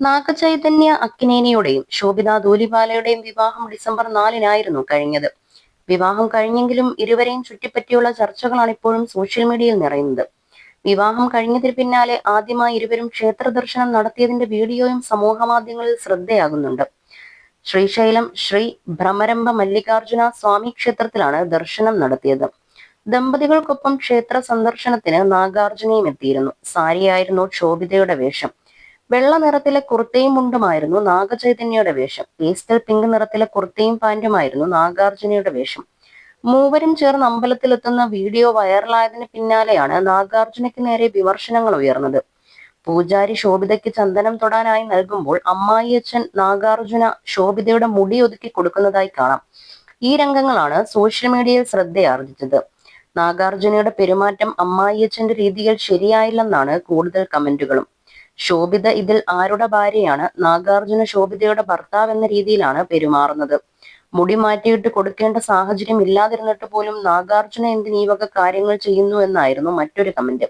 നാഗചൈതന്യ അക്കിനേനയുടെയും ശോഭിത ധൂലിപാലയുടെയും വിവാഹം ഡിസംബർ നാലിനായിരുന്നു കഴിഞ്ഞത്. വിവാഹം കഴിഞ്ഞെങ്കിലും ഇരുവരെയും ചുറ്റിപ്പറ്റിയുള്ള ചർച്ചകളാണ് ഇപ്പോഴും സോഷ്യൽ മീഡിയയിൽ നിറയുന്നത്. വിവാഹം കഴിഞ്ഞതിന് പിന്നാലെ ആദ്യമായി ഇരുവരും ക്ഷേത്ര ദർശനം നടത്തിയതിന്റെ വീഡിയോയും സമൂഹമാധ്യമങ്ങളിൽ ശ്രദ്ധയാകുന്നുണ്ട്. ശ്രീശൈലം ശ്രീ ഭ്രമരംഭ മല്ലികാർജുന സ്വാമി ക്ഷേത്രത്തിലാണ് ദർശനം നടത്തിയത്. ദമ്പതികൾക്കൊപ്പം ക്ഷേത്ര സന്ദർശനത്തിന് നാഗാർജുനയും എത്തിയിരുന്നു. സാരിയായിരുന്നു ക്ഷോഭിതയുടെ വേഷം. വെള്ള നിറത്തിലെ കുർത്തയും മുണ്ടുമായിരുന്നു നാഗചൈതന്യയുടെ വേഷം. പേസ്റ്റൽ പിങ്ക് നിറത്തിലെ കുർത്തയും പാന്റുമായിരുന്നു നാഗാർജുനയുടെ വേഷം. മൂവരും ചേർന്ന് അമ്പലത്തിലെത്തുന്ന വീഡിയോ വൈറലായതിന് പിന്നാലെയാണ് നാഗാർജുനയ്ക്ക് നേരെ വിമർശനങ്ങൾ ഉയർന്നത്. പൂജാരി ശോഭിതയ്ക്ക് ചന്ദനം തൊടാനായി നൽകുമ്പോൾ അമ്മായിയച്ഛൻ നാഗാർജുന ശോഭിതയുടെ മുടി ഒതുക്കി കൊടുക്കുന്നതായി കാണാം. ഈ രംഗങ്ങളാണ് സോഷ്യൽ മീഡിയയിൽ ശ്രദ്ധയാർജിച്ചത്. നാഗാർജുനയുടെ പെരുമാറ്റം അമ്മായിയച്ഛന്റെ രീതികൾ ശരിയായില്ലെന്നാണ് കൂടുതൽ കമന്റുകളും. ശോഭിത ഇതിൽ ആരുടെ ഭാര്യയാണ്? നാഗാർജുന ശോഭിതയുടെ ഭർത്താവ് എന്ന രീതിയിലാണ് പെരുമാറുന്നത്. മുടി മാറ്റിയിട്ട് കൊടുക്കേണ്ട സാഹചര്യം ഇല്ലാതിരുന്നിട്ട് പോലും നാഗാർജുന എന്തിന് ഈ വക കാര്യങ്ങൾ ചെയ്യുന്നു എന്നായിരുന്നു മറ്റൊരു കമന്റ്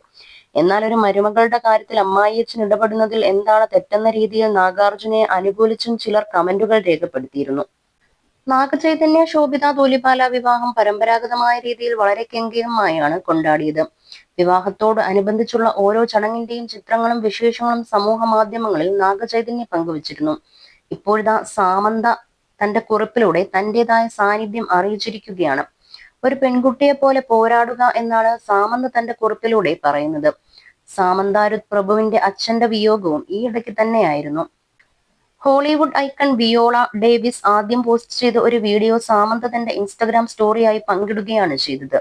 എന്നാൽ ഒരു മരുമകളുടെ കാര്യത്തിൽ അമ്മായിയച്ഛൻ ഇടപെടുന്നതിൽ എന്താണ് തെറ്റെന്ന രീതിയിൽ നാഗാർജുനയെ അനുകൂലിച്ചും ചിലർ കമന്റുകൾ രേഖപ്പെടുത്തിയിരുന്നു. നാഗചൈതന്യ ശോഭിത ധൂലിപാല വിവാഹം പരമ്പരാഗതമായ രീതിയിൽ വളരെ കെങ്കീയമായാണ് കൊണ്ടാടിയത്. വിവാഹത്തോട് അനുബന്ധിച്ചുള്ള ഓരോ ചടങ്ങിന്റെയും ചിത്രങ്ങളും വിശേഷങ്ങളും സമൂഹ മാധ്യമങ്ങളിൽ നാഗചൈതന്യ പങ്കുവച്ചിരുന്നു. ഇപ്പോഴിതാ സാമന്ത തന്റെ കുറിപ്പിലൂടെ തന്റേതായ സാന്നിധ്യം അറിയിച്ചിരിക്കുകയാണ്. ഒരു പെൺകുട്ടിയെ പോലെ പോരാടുക എന്നാണ് സാമന്ത തന്റെ കുറിപ്പിലൂടെ പറയുന്നത്. സാമന്താരുത് പ്രഭുവിന്റെ അച്ഛന്റെ വിയോഗവും ഈ ഇടയ്ക്ക് തന്നെയായിരുന്നു. ഹോളിവുഡ് ഐക്കൺ വിയോള ഡേവിസ് ആദ്യം പോസ്റ്റ് ചെയ്ത ഒരു വീഡിയോ സാമന്ത തന്റെ ഇൻസ്റ്റഗ്രാം സ്റ്റോറിയായി പങ്കിടുകയാണ് ചെയ്തത്.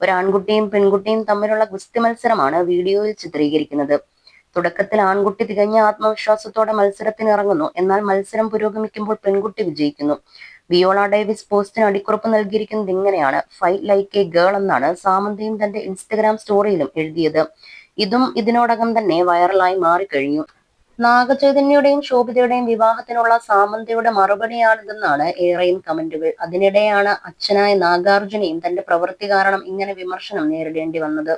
ഒരു ആൺകുട്ടിയും പെൺകുട്ടിയും തമ്മിലുള്ള ഗുസ്തി മത്സരമാണ് വീഡിയോയിൽ ചിത്രീകരിക്കുന്നത്. തുടക്കത്തിൽ ആൺകുട്ടി തികഞ്ഞ ആത്മവിശ്വാസത്തോടെ മത്സരത്തിന് ഇറങ്ങുന്നു. എന്നാൽ മത്സരം പുരോഗമിക്കുമ്പോൾ പെൺകുട്ടി വിജയിക്കുന്നു. വിയോള ഡേവിസ് പോസ്റ്റിന് അടിക്കുറപ്പ് നൽകിയിരിക്കുന്നത് ഇങ്ങനെയാണ്. ഫൈറ്റ് ലൈക്ക് എ ഗേൾ എന്നാണ് സാമന്തയും തന്റെ ഇൻസ്റ്റഗ്രാം സ്റ്റോറിയിലും എഴുതിയത്. ഇതും ഇതിനോടകം തന്നെ വൈറലായി മാറിക്കഴിഞ്ഞു. നാഗചൈതന്യയുടെയും ശോഭിതയുടെയും വിവാഹത്തിനുള്ള സാമന്തയുടെ മറുപടിയാണിതെന്നാണ് ഏറെയും കമന്റുകൾ. അതിനിടെയാണ് അച്ഛനായ നാഗാർജുനയും തന്റെ പ്രവൃത്തി കാരണം ഇങ്ങനെ വിമർശനം നേരിടേണ്ടി വന്നത്.